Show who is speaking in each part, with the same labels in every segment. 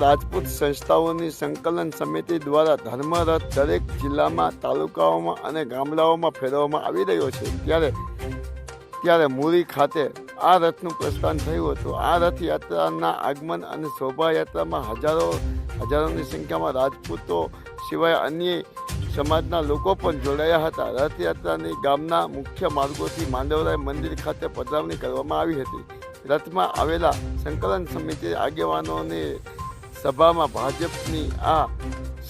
Speaker 1: રાજપૂત સંસ્થાઓની સંકલન સમિતિ દ્વારા ધર્મરથ દરેક જિલ્લામાં, તાલુકાઓમાં અને ગામડાઓમાં ફેરવવામાં આવી રહ્યો છે. ત્યારે ત્યારે મુરી ખાતે આ રથનું પ્રસ્થાન થયું હતું. આ રથયાત્રાના આગમન અને શોભાયાત્રામાં હજારો, હજારોની સંખ્યામાં રાજપૂતો સિવાય અન્ય સમાજના લોકો પણ જોડાયા હતા. રથયાત્રાની ગામના મુખ્ય માર્ગોથી માંડવરાય મંદિર ખાતે પધરાવણી કરવામાં આવી હતી. રથમાં આવેલા સંકલન સમિતિ આગેવાનોની સભામાં ભાજપની આ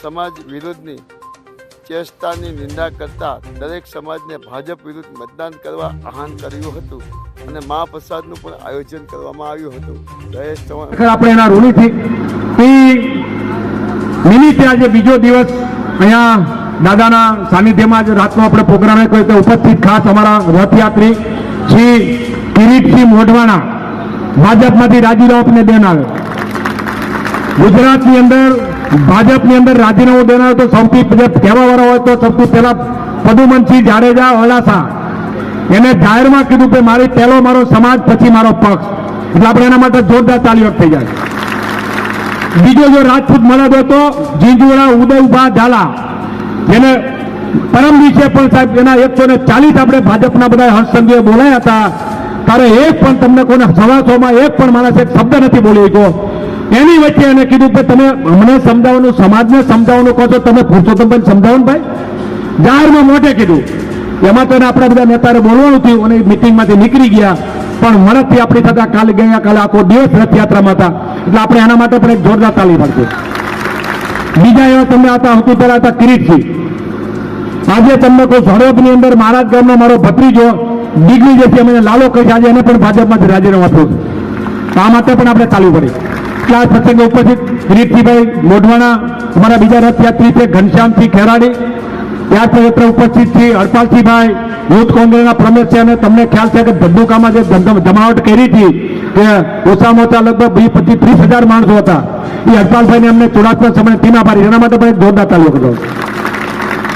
Speaker 1: સમાજ વિરુદ્ધની ચેષ્ટાની નિંદા કરતા દરેક સમાજને ભાજપ વિરુદ્ધ મતદાન કરવા આહ્વાન કર્યું હતું અને મહાપ્રસાદનું પણ આયોજન કરવામાં આવ્યું હતું. જયેશ ચૌહાણ.
Speaker 2: આપણે એના ઋણીથી એ નિમિત્તે આજે બીજો દિવસ અહીંયા દાદાના સાનિધ્યમાં જ રાતનો આપણે પ્રોગ્રામ કર્યો તો ઉપસ્થિત ખાસ અમારા રથયાત્રી શ્રી કિરીટસિંહ મોઢવાણા ભાજપમાંથી રાજીનામાને દેનાર ગુજરાતની અંદર, ભાજપની અંદર રાજીનામું દેનાર તો સૌથી કહેવાવાળા હોય તો સૌથી પહેલા પદુમનસિંહ જાડેજા અલાસા એને જાહેરમાં કીધું કે મારી પહેલો મારો સમાજ, પછી મારો પક્ષ. એટલે આપણે એના માટે જોરદાર તાલીઓ થઈ જાય. બીજો જો રાજપૂત મળદ હતો જીંજુવાળા ઉદયભા, ઝાલા. જેને પરમ દિવસે પણ સાહેબ, એના એકસો ને ચાલીસ આપણે ભાજપના બધા હર્ષસંઘીએ બોલાયા હતા. ત્યારે એક પણ તમને કોને સવાસોમાં એક પણ માણસ એક શબ્દ નથી બોલી ગયો એની વચ્ચે એને કીધું કે તમે અમને સમજાવવાનું, સમાજને સમજાવવાનું કહો છો, તમે પુરુષોત્તમભાઈ સમજાવો ને ભાઈ. જાહેરમાં મોટે કીધું. એમાં તો આપણા બધા નેતાને બોલવાનું થયું અને મિટિંગમાંથી નીકળી ગયા. પણ મળતથી આપણી થતા કાલે ગયા, કાલે આખો દિવસ રથયાત્રામાં હતા. એટલે આપણે એના માટે પણ એક જોરદાર તાલી પડશે બીજા એવા તમને હતા સૌથી પહેલા હતા કિરીટસિંહ. આજે તમને કોઈ સરોદની અંદર મહારાજ ગામનો મારો ભત્રીજો ડિગ્રી જે છે અમે લાલો કહી આજે એને પણ ભાજપમાંથી રાજીનામું આપ્યું આ માટે પણ આપણે ચાલુ પડે. એટલે આ પ્રસંગે ઉપસ્થિત કિરીટસિંહભાઈ મોઢવાણા, અમારા બીજા રથયાત્રી છે, ઘનશ્યામસિંહ ખેરાડી. ત્યાર પછી ઉપસ્થિત છે હરપાલસિંહભાઈ યુથ કોંગ્રેસના પ્રમેશ છે, અને તમને ખ્યાલ છે કે ધંધુકામાં જે જમાવટ કરી હતી કે ઓછામાં ઓછા લગભગ વીસ, પચીસ, ત્રીસ હજાર માણસો હતા. એ હરપાલભાઈને અમને ચોરાસી સમય ટીમા આપી એના માટે પણ એક જોરદાર તાલુકો કરતો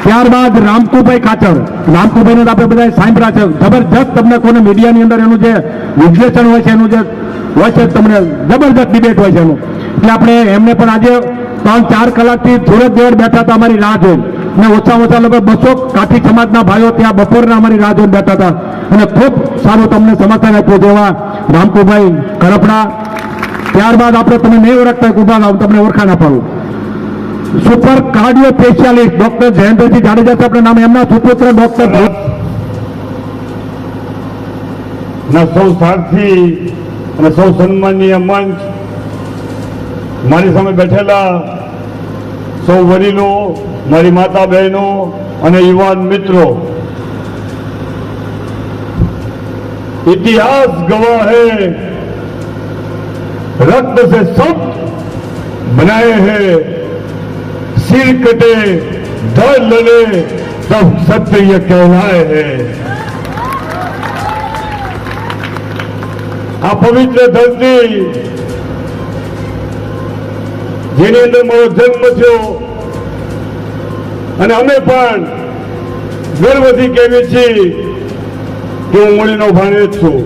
Speaker 2: ત્યારબાદ રામકુભાઈ કાચર રામકુભાઈને આપણે બધા સાંભળ્યા છે. જબરજસ્ત તમને કોને મીડિયાની અંદર એનું જે વિશ્લેષણ હોય છે, એનું જે હોય છે, તમને જબરજસ્ત ડિબેટ હોય છે એનું. એટલે આપણે એમને પણ આજે ત્રણ, ચાર કલાકથી સુરત જેવડ બેઠા હતા અમારી રાહ જોઈ અને ઓછામાં ઓછા લગભગ બસો કાઠી સમાજના ભાઈઓ ત્યાં બપોરના અમારી રાહ જોઈને બેઠા હતા. અને ખૂબ સારું તમને સમર્થન આપ્યું જેવા રામકુભાઈ કરપડા ત્યારબાદ આપણે તમે નહીં ઓળખતા ઊભા લાવ તમને ઓળખાણ અપાવું super cardio specialist doctor Jayendraji Jadeja સાહેબના નામ એમના સુપુત્ર ડોક્ટર
Speaker 3: ના, સૌ સારથી અને સૌ સન્માનીય મંચ. મારી સામે બેઠેલા સૌ વડીલો, મારી માતા બહેનો અને યુવાન મિત્રો. ઇતિહાસ ગવાહ હે, રક્ત સે શબ્દ બનાએ હૈ. सिर कटे धड़ लड़े तब सत्य ये कहलाए हैं આ પવિત્ર ધરતી જેની અંદર મારો જન્મ થયો અને અમે પણ ગર્વથી કહેવીએ છીએ કે હું મૂળીનો ભાણેજ છું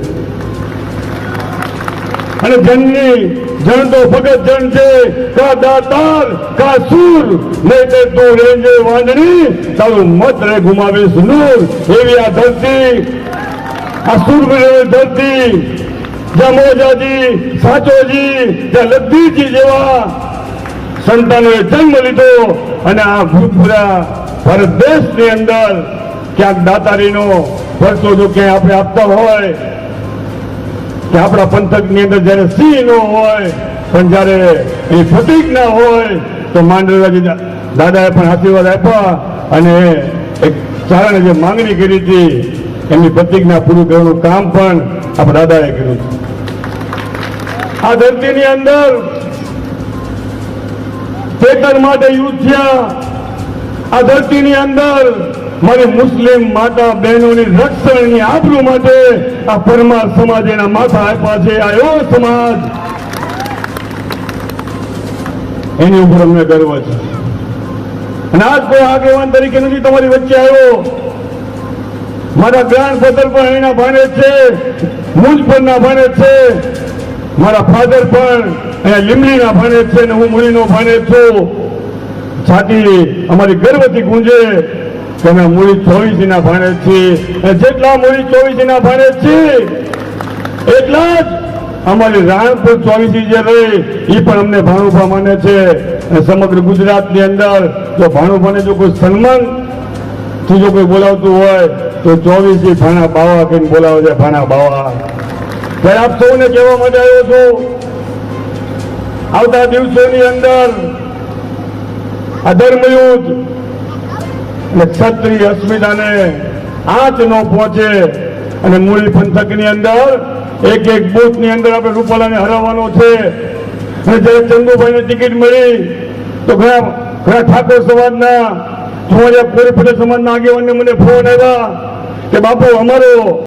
Speaker 3: અને જનની જન તો ફગત જન છે, કા દાતાર, કા સૂર, નહીં તે તું રેંજે વાંદણી તારું મત રે ગુમાવીશ નૂર. એવી આ ધરતી, આ સુરવીરોની ધરતી, જ્યાં મોજાજી, સાચોજી, જ્યાં લબ્ધીજી જેવા સંતાનોએ જન્મ લીધો અને આ ભૂતપૂરા ભારત દેશની અંદર ક્યાંક દાતારીનો ભરતો જો ક્યાંય આપણે આપતા હોય કે આપણા પંથકની અંદર જ્યારે સિંહ નો હોય, પણ જ્યારે એ પ્રતિક ના હોય, તો માંડરાજી દાદાએ પણ આશીર્વાદ આપ્યા અને એક ચારણે જે માંગણી કરી હતી, એમની પ્રતિજ્ઞા પૂરું કરવાનું કામ પણ આપણા દાદાએ કર્યું આ ધરતીની અંદર ચેતન માટે યુદ્ધ થયા. આ ધરતીની અંદર મારી મુસ્લિમ માતા બહેનોની રક્ષણની આબરૂ માટે આ પરમાર સમાજ એના માથા આપ્યા છે. આ એવો સમાજ એની ઉપર અમને ગર્વ છે. અને આજ કોઈ આગેવાન તરીકે નથી તમારી વચ્ચે આવ્યો. મારા ગ્રાન્ડ ફાધર પણ એના ભાણે છે. મુજ પરના ભાણે છે. મારા ફાધર પણ અહીંયા લીમડીના ભાણે છે ને હું મૂળીનો ભાણે છું. છાતી અમારી ગર્વથી ગુંજે. અમે મૂળી ચોવીસીના ભાણે છીએ જેટલા મૂળી ચોવીસીના ભાણે છીએ એટલા જ અમારી રાણપુર ચોવીસી જે રહી એ પણ અમને ભાણુભા માને છે. સમગ્ર ગુજરાતની અંદર જો ભાણુભાને જો કોઈ સન્માનથી જો કોઈ બોલાવતું હોય, તો ચોવીસી ભાણા બાવા કહીને બોલાવે છે, ભાણા બાવા. ત્યારે આપ સૌને કહેવા માટે આવ્યો છું, આવતા દિવસોની અંદર આ ધર્મયુદ્ધ અને ક્ષત્રિય અસ્મિતાને આંચ ન પહોંચે અને મૂળી પંથકની અંદર, એક એક બૂથની અંદર આપણે રૂપાલાને હરાવવાનો છે. અને જ્યારે ચંદુભાઈને ટિકિટ મળી, તો ઘણા ઘણા ઠાકોર સમાજના જોવા કોરી પટેલ સમાજના આગેવાનને મને ફોન આવ્યા કે, બાપુ, અમારો